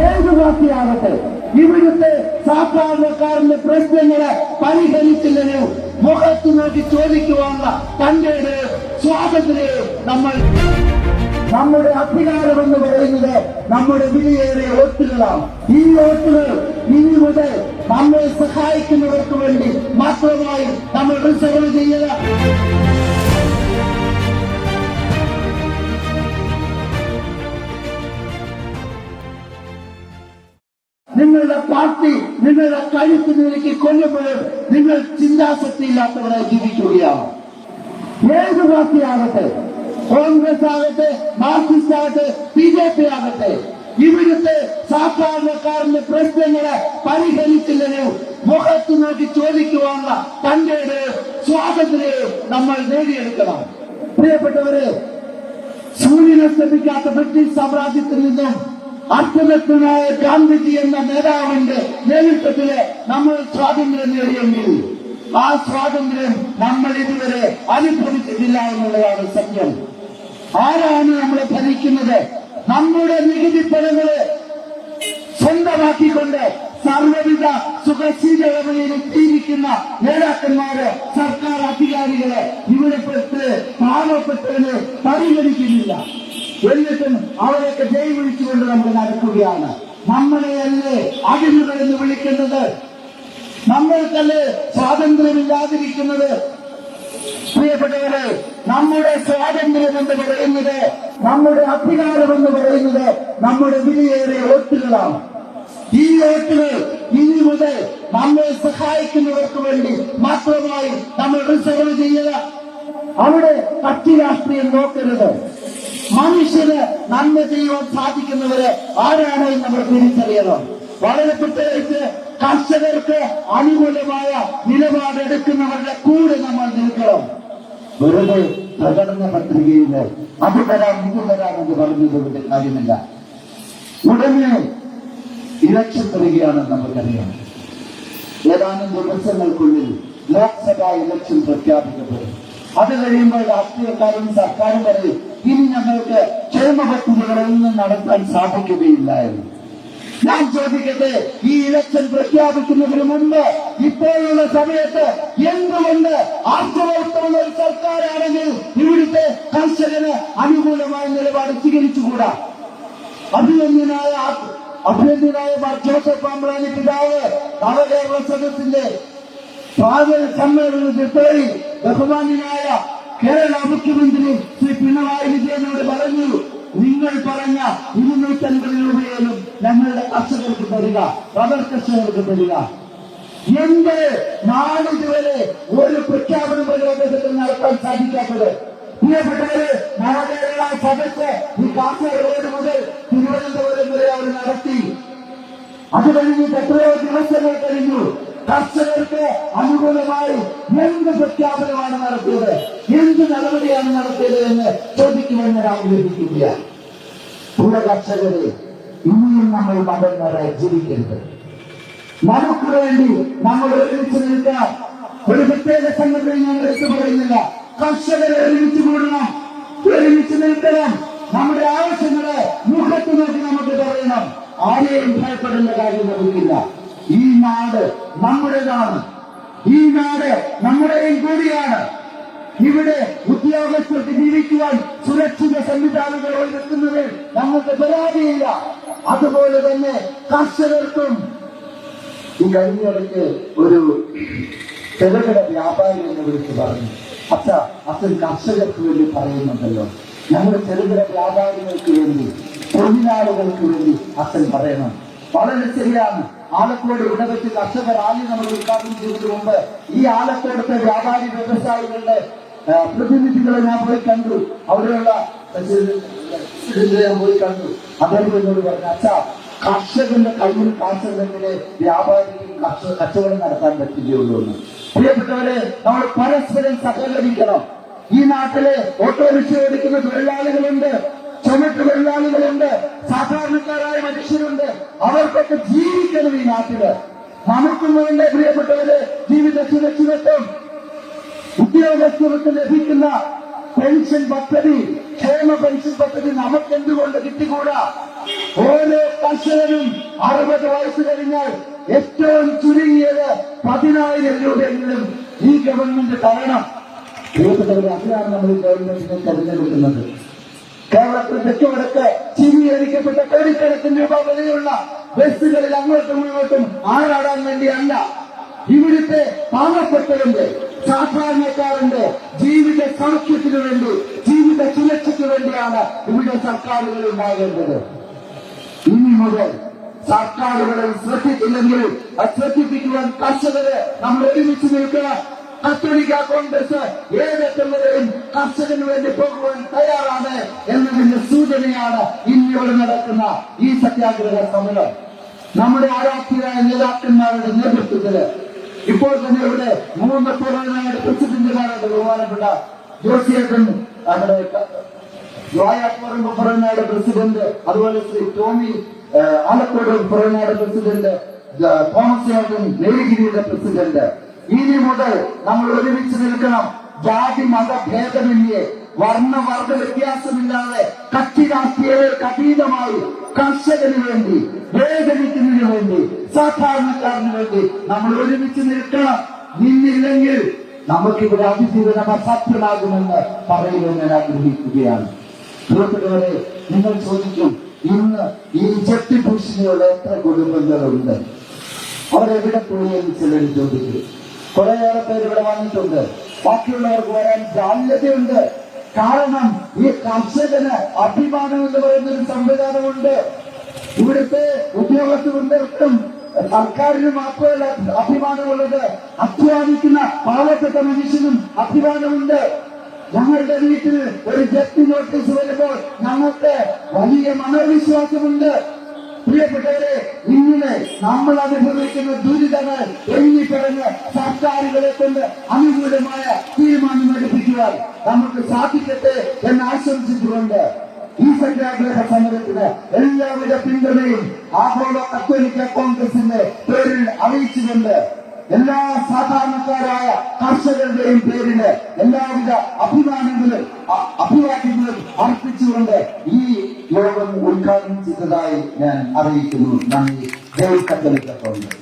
ഏത് പാർട്ടിയാകട്ടെ ഇവിടുത്തെ സാധാരണക്കാരന്റെ പ്രശ്നങ്ങളെ പരിഹരിച്ചില്ലെങ്കിലും മുഖത്ത് നോക്കി ചോദിക്കുവാനുള്ള തന്റെ സ്വാതന്ത്ര്യവും നമ്മൾ നമ്മുടെ അധികാരം എന്ന് പറയുന്നത് നമ്മുടെ വിലയേറിയ വോട്ടുകളാണ്. ഈ വോട്ടുകൾ ഇനി മുതൽ നമ്മെ സഹായിക്കുന്നവർക്ക് വേണ്ടി മാത്രമായി നമ്മൾ റിസർവ് ചെയ്യുക നിങ്ങളുടെ പാർട്ടി നിങ്ങളുടെ കഴുത്തിന് നിരക്കി കൊല്ലുമ്പോഴും നിങ്ങൾ ചിന്താശക്തി ഇല്ലാത്തവരായി ജീവിക്കുകയാണ്. ഏത് പാർട്ടിയാകട്ടെ കോൺഗ്രസ് ആകട്ടെ മാർക്സിസ്റ്റ് ആകട്ടെ ബി ജെ പി ആകട്ടെ. ഇവിടുത്തെ സാധാരണക്കാരന്റെ പ്രശ്നങ്ങളെ പരിഹരിച്ചില്ലെങ്കിലും മുഖത്ത് നോക്കി ചോദിക്കുവാനുള്ള തന്റെ സ്വാതന്ത്ര്യം നമ്മൾ നേടിയെടുക്കണം. പ്രിയപ്പെട്ടവരെ സൂര്യനെ ശ്രമിക്കാത്ത ബ്രിട്ടീഷ് സാമ്രാജ്യത്തിൽ നിന്നും അർത്ഥവ്യക്തനായ ഗാന്ധിജി എന്ന നേതാവിന്റെ നേതൃത്വത്തിൽ നമ്മൾ സ്വാതന്ത്ര്യം നേടിയെങ്കിൽ ആ സ്വാതന്ത്ര്യം നമ്മൾ ഇതുവരെ അനുഭവിച്ചിട്ടില്ല എന്നുള്ളതാണ് സത്യം. ആരാണ് നമ്മളെ ഭരിക്കുന്നത്? നമ്മുടെ നികുതി പണങ്ങൾ സ്വന്തമാക്കിക്കൊണ്ട് സർവവിധ സുഖശീലകളിൽ ജീവിക്കുന്ന നേതാക്കന്മാര് സർക്കാർ അധികാരികളെ ഇവിടെ പെട്ട് പാവപ്പെട്ടതിന് പരിഗണിക്കുന്നില്ല. എന്നിട്ടും അവരൊക്കെ ജയ് വിളിച്ചുകൊണ്ട് നമ്മൾ നടക്കുകയാണ്. നമ്മളെയല്ലേ അടിമകൾ എന്ന് വിളിക്കുന്നത്? നമ്മൾക്കല്ലേ സ്വാതന്ത്ര്യമില്ലാതിരിക്കുന്നത്? പ്രിയപ്പെട്ടവരെ നമ്മുടെ സ്വാതന്ത്ര്യം എന്ന് പറയുന്നത് നമ്മുടെ അധികാരം എന്ന് പറയുന്നത് നമ്മുടെ വിലയേറിയ വോട്ടുകളാണ്. ഈ വോട്ടുകൾ ഇനി മുതൽ നമ്മെ സഹായിക്കുന്നവർക്ക് വേണ്ടി മാത്രമായി നമ്മൾ റിസർവ് ചെയ്യുക. അവിടെ കക്ഷി രാഷ്ട്രീയം നോക്കരുത്. മനുഷ്യന് നന്മ ചെയ്യുവാൻ സാധിക്കുന്നവരെ ആരാണ് നമ്മൾ തിരിച്ചറിയണം. വളരെ പ്രത്യേകിച്ച് കർഷകർക്ക് അനുകൂലമായ നിലപാടെടുക്കുന്നവരുടെ കൂടെ നമ്മൾ നിൽക്കണം. വെറുതെ പ്രകടന പത്രികയിൽ അത് തരാം ഇത് തരാം എന്ന് പറഞ്ഞതുകൊണ്ട് കാര്യമില്ല. ഉടനെ ഇലക്ഷൻ വരികയാണെന്ന് നമുക്കറിയാം. ഏതാനും ദിവസങ്ങൾക്കുള്ളിൽ ലോക്സഭാ ഇലക്ഷൻ പ്രഖ്യാപിക്കപ്പെടും. അത് കഴിയുമ്പോൾ രാഷ്ട്രീയക്കാരും സർക്കാരും പറയും ഇനി ഞങ്ങൾക്ക് ക്ഷേമ നടത്താൻ സാധിക്കുകയില്ല എന്ന് ഞാൻ ചോദിക്കട്ടെ ഈ ഇലക്ഷൻ പ്രഖ്യാപിക്കുന്നതിന് മുമ്പ് ഇപ്പോഴുള്ള സമയത്ത് എന്തുകൊണ്ട് ആർത്തവോത്തമുള്ള ഒരു സർക്കാരാണെങ്കിൽ ഇവിടുത്തെ കർഷകന് അനുകൂലമായ നിലപാട് സ്വീകരിച്ചുകൂടാ? അഭിനന്ദനായ അഭിനന്ദനായ ജോസഫ് പാമ്പളാനി പിതാവ് നവകേരള സദസ്സിന്റെ സ്വാഗത സമ്മേളനത്തിൽ തേടി ബഹുമാനായ കേരള മുഖ്യമന്ത്രി പിണറായി വിജയനോട് പറഞ്ഞു. നിങ്ങൾ പറഞ്ഞ ഇരുന്നൂറ്റൻപത് രൂപയിലും ഞങ്ങളുടെ കർഷകർക്ക് തരിക റബ്ബർ കർഷകർക്ക് തരിക. എന്ത് നാളിതുവരെ ഒരു പ്രഖ്യാപനം പ്രതിരോധത്തിൽ നടത്താൻ സാധിക്കാത്തത്? പ്രിയപ്പെട്ടവര് നവകേരള സഭയ്ക്ക് ഈ കാസർഗോഡ് മുതൽ തിരുവനന്തപുരം വരെ അവർ നടത്തി. അത് കഴിഞ്ഞിട്ട് എത്രയോ ദിവസങ്ങൾ കഴിഞ്ഞു. കർഷകർക്ക് അനുകൂലമായി എന്ത് പ്രഖ്യാപനമാണ് നടത്തിയത്? എന്ത് നടപടിയാണ് നടത്തിയത് എന്ന് ചോദിക്കുമെന്ന് ഞാൻ ആഗ്രഹിക്കുകയാണ്. പ്രിയ കർഷകരെ ഇനിയും നമ്മൾ മതങ്ങളെ ജീവിക്കരുത്. നമുക്ക് വേണ്ടി നമ്മൾ ഒരുമിച്ച് നിൽക്കാം ഒരു പ്രത്യേക സംഘടന ഞാൻ എടുത്തു പറയുന്നില്ല. കർഷകരെ ഒരുമിച്ച് കൂടണം. ഒരുമിച്ച് നിൽക്കണം. നമ്മുടെ ആവശ്യങ്ങളെ മുഖത്ത് നോക്കി നമുക്ക് പറയണം. ആരെയും ഭയപ്പെടേണ്ട കാര്യം നമുക്കില്ല ഈ നാട് നമ്മുടേതാണ്. ഈ നാട് നമ്മുടെയും കൂടിയാണ്. ഇവിടെ ഉദ്യോഗസ്ഥർക്ക് ജീവിക്കുവാൻ സുരക്ഷിത സംവിധാനങ്ങൾ ഒരുക്കുന്നതിൽ നമുക്ക് പരാതിയില്ല. അതുപോലെ തന്നെ കർഷകർക്കും ഈ കഴിഞ്ഞിടയ്ക്ക് ഒരു ചെറുകിട വ്യാപാരി എന്ന് വിളിച്ച് പറഞ്ഞു. അച്ഛ അച്ഛൻ കർഷകർക്ക് വേണ്ടി പറയുന്നുണ്ടല്ലോ. ഞങ്ങൾ ചെറുകിട വ്യാപാരികൾക്ക് വേണ്ടി തൊഴിലാളികൾക്ക് വേണ്ടി അച്ഛൻ പറയണം. വളരെ ശരിയാണ്. ആലക്കോട് ഇവിടെ വെച്ച് കർഷക റാലി നമ്മൾ ഉദ്ഘാടനം ചെയ്തതിനു മുമ്പ് ഈ ആലക്കോടത്തെ വ്യാപാരി വ്യവസായികളുടെ പ്രതിനിധികളെ ഞാൻ പോയി കണ്ടു. അവിടെയുള്ള ഞാൻ പോയി കണ്ടു. അദ്ദേഹം എന്നോട് പറഞ്ഞു അച്ഛാ കർഷകന്റെ കയ്യിൽ കാശുണ്ടെങ്കിലേ വ്യാപാരിക്കും കർഷക കച്ചവടം നടത്താൻ പറ്റുകയുള്ളൂ പ്രിയപ്പെട്ടവരെ നമ്മൾ പരസ്പരം സഹകരിക്കണം. ഈ നാട്ടിലെ ഓട്ടോറിക്ഷ ഓടിക്കുന്ന തൊഴിലാളികളുണ്ട് ചുമട്ട് തൊഴിലാളികളുണ്ട്. സാധാരണക്കാരായ മനുഷ്യരുണ്ട്. അവർക്കൊക്കെ ജീവിക്കണം ഈ നാട്ടിൽ. നമുക്കും വേണ്ട പ്രിയപ്പെട്ടവര് ജീവിത സുരക്ഷിതത്വം. ഉദ്യോഗസ്ഥർക്ക് ലഭിക്കുന്ന പെൻഷൻ പദ്ധതി ക്ഷേമ പെൻഷൻ പദ്ധതി നമുക്ക് എന്തുകൊണ്ട് കിട്ടിക്കൂടാ? ഓരോ കർഷകനും അറുപത് വയസ്സ് കഴിഞ്ഞാൽ ഏറ്റവും ചുരുങ്ങിയത് പതിനായിരം രൂപയെങ്കിലും ഈ ഗവൺമെന്റ് തരണം. പ്രിയപ്പെട്ടവരെ അതിനാണ് നമ്മൾ ഗവൺമെന്റിനെ തെരഞ്ഞെടുക്കുന്നത്. കേരളത്തിൽ തെക്കുവടക്ക് ചിരീകരിക്കപ്പെട്ട കോടിക്കണക്കിന് രൂപ വിലയുള്ള ബസ്സുകളിൽ അങ്ങോട്ടും ഇങ്ങോട്ടും ആറാടാൻ വേണ്ടിയല്ല. ഇവിടുത്തെ പാവപ്പെട്ടവന്റെ സാധാരണക്കാരന്റെ ജീവിത സൗഖ്യത്തിനു വേണ്ടി ജീവിത സുരക്ഷയ്ക്ക് വേണ്ടിയാണ് ഇവിടെ സർക്കാരുകൾ ഉണ്ടാകേണ്ടത്. ഇനി മുതൽ സർക്കാരുകളെ ശ്രദ്ധിച്ചില്ലെങ്കിൽ ശ്രദ്ധിപ്പിക്കുവാൻ കർഷകരെ നമ്മൾ ഒരുമിച്ച് നിൽക്കണം കത്തോലിക്ക കോൺഗ്രസ് വരെയും കർഷകന് വേണ്ടി പോകുവാൻ തയ്യാറാണ് എന്നതിന്റെ സൂചനയാണ് ഇന്നിവിടെ നടക്കുന്ന ഈ സത്യാഗ്രഹ സമരം. നമ്മുടെ ആരാധ്യരായ നേതാക്കന്മാരുടെ നേതൃത്വത്തിൽ ഇപ്പോൾ തന്നെ ഇവിടെ മൂന്ന് പൂർണനായ പ്രസിഡന്റുമാരുടെ ബഹുമാനപ്പെട്ട ജോസിയേട്ടൻ നമ്മുടെ ക- ജോയാപ്പുറം പുറനാട് പ്രസിഡന്റ് അതുപോലെ ശ്രീ ടോമി ആലക്കോട് പുറനാട് പ്രസിഡന്റ് തോമസ് ഏട്ടൻ നീലഗിരിയുടെ പ്രസിഡന്റ്. ഇനി മുതൽ നമ്മൾ ഒരുമിച്ച് നിൽക്കണം. ജാതി മത വർണവർഗ വർണ വർഗ വ്യത്യാസമില്ലാതെ കക്ഷി രാഷ്ട്രീയങ്ങൾക്ക് അതീതമായി കർഷകന് വേണ്ടി വേദനിക്കുന്നതിന് വേണ്ടി സാധാരണക്കാരന് വേണ്ടി നമ്മൾ ഒരുമിച്ച് നിൽക്കണം. നിന്നില്ലെങ്കിൽ നമുക്കിവിടെ അതിജീവനം അസാധ്യമാകുമെന്ന് പറയുവാൻ ഞാൻ ആഗ്രഹിക്കുകയാണ്. സുഹൃത്തുക്കളെ നിങ്ങൾ ചോദിക്കും ഇന്ന് ഈ ചെട്ടി പുരുഷനോട് എത്ര കുടുംബങ്ങളുണ്ട് അവരെവിടെ പോയി എന്ന് ചിലർ ചോദിക്കും. കുറേയേറെ പേര് ഇവിടെ വന്നിട്ടുണ്ട്. ബാക്കിയുള്ളവർക്ക് വരാൻ ജാല്യതയുണ്ട് കാരണം ഈ കർഷകന് അഭിമാനം എന്ന് പറയുന്ന ഒരു സംവിധാനമുണ്ട്. ഇവിടുത്തെ ഉദ്യോഗസ്ഥർക്കും സർക്കാരിന് മാത്രമല്ല അഭിമാനമുള്ളത്. അധ്വാനിക്കുന്ന പാവപ്പെട്ട മനുഷ്യനും അഭിമാനമുണ്ട്. ഞങ്ങളുടെ വീട്ടിൽ ഒരു ജപ്തി നോട്ടീസ് വരുമ്പോൾ ഞങ്ങൾക്ക് വലിയ മനോവിശ്വാസമുണ്ട്. പ്രിയപ്പെട്ടവരെ ഇങ്ങനെ നമ്മൾ അനുഭവിക്കുന്ന ദുരിതങ്ങൾ എണ്ണിപ്പറഞ്ഞ് സർക്കാരുകളെ കൊണ്ട് അനുകൂലമായ തീരുമാനം എടുപ്പിക്കുവാൻ നമുക്ക് സാധിക്കട്ടെ എന്ന് ആശംസിച്ചുകൊണ്ട് ഈ സത്യാഗ്രഹ സമരത്തിന് എല്ലാവിധ പിന്തുണയും ആഗോള കത്തോലിക്ക കോൺഗ്രസിന്റെ പേരിൽ അറിയിച്ചുകൊണ്ട് എല്ലാ സാധാരണക്കാരായ കർഷകരുടെയും പേരിന് എല്ലാവിധ അഭിമാനങ്ങളും അഭിവാദ്യങ്ങളും അർപ്പിച്ചുകൊണ്ട് ഈ യോഗം ഉദ്ഘാടനം ചെയ്തതായി ഞാൻ അറിയിക്കുന്നു. നന്ദി. ദൈവ കത്തോലിക്ക കോൺഗ്രസ്.